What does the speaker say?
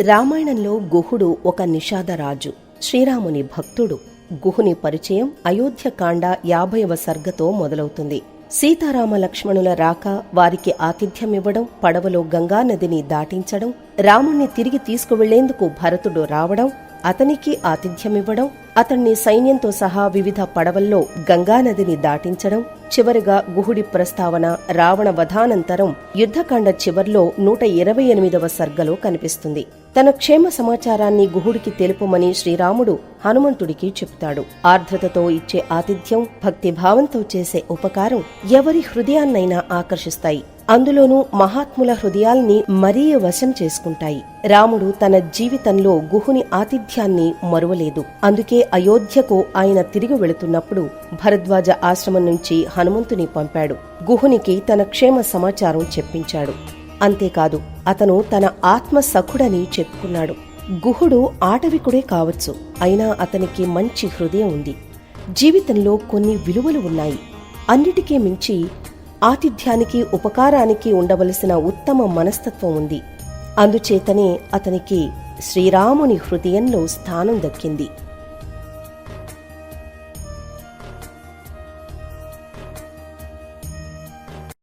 రామాయణంలో గుహుడు ఒక నిషాదరాజు. శ్రీరాముని భక్తుడు. గుహుని పరిచయం అయోధ్యకాండ యాభైవ సర్గతో మొదలవుతుంది. సీతారామ లక్ష్మణుల రాక వారికి ఆతిథ్యమివ్వడం పడవలో గంగానదిని దాటించడం రాముణ్ణి తిరిగి తీసుకువెళ్ళేందుకు భరతుడు రావడం అతనికి ఆతిథ్యమివ్వడం అతణ్ణి సైన్యంతో సహా వివిధ పడవల్లో గంగానదిని దాటించడం చివరిగా గుహుడి ప్రస్తావన రావణ వధానంతరం యుద్ధకాండ చివర్లో నూట ఇరవై ఎనిమిదవ సర్గలో కనిపిస్తుంది. తన క్షేమ సమాచారాన్ని గుహుడికి తెలుపమని శ్రీరాముడు హనుమంతుడికి చెప్తాడు. ఆర్ద్రతతో ఇచ్చే ఆతిథ్యం భక్తిభావంతో చేసే ఉపకారం ఎవరి హృదయాన్నైనా ఆకర్షిస్తాయి. అందులోనూ మహాత్ముల హృదయాల్ని మరీ వశం చేసుకుంటాయి. రాముడు తన జీవితంలో గుహుని ఆతిథ్యాన్ని మరువలేదు. అందుకే అయోధ్యకు ఆయన తిరిగి వెళుతున్నప్పుడు భరద్వాజ ఆశ్రమం నుంచి హనుమంతుని పంపాడు. గుహునికి తన క్షేమ సమాచారం చెప్పించాడు. అంతేకాదు అతను తన ఆత్మ సఖుడని చెప్పుకున్నాడు. గుహుడు ఆటవికుడే కావచ్చు అయినా అతనికి మంచి హృదయం ఉంది. జీవితంలో కొన్ని విలువలు ఉన్నాయి. అన్నిటికీ మించి ఆతిథ్యానికి ఉపకారానికి ఉండవలసిన ఉత్తమ మనస్తత్వం ఉంది. అందుచేతనే అతనికి శ్రీరాముని హృదయంలో స్థానం దక్కింది.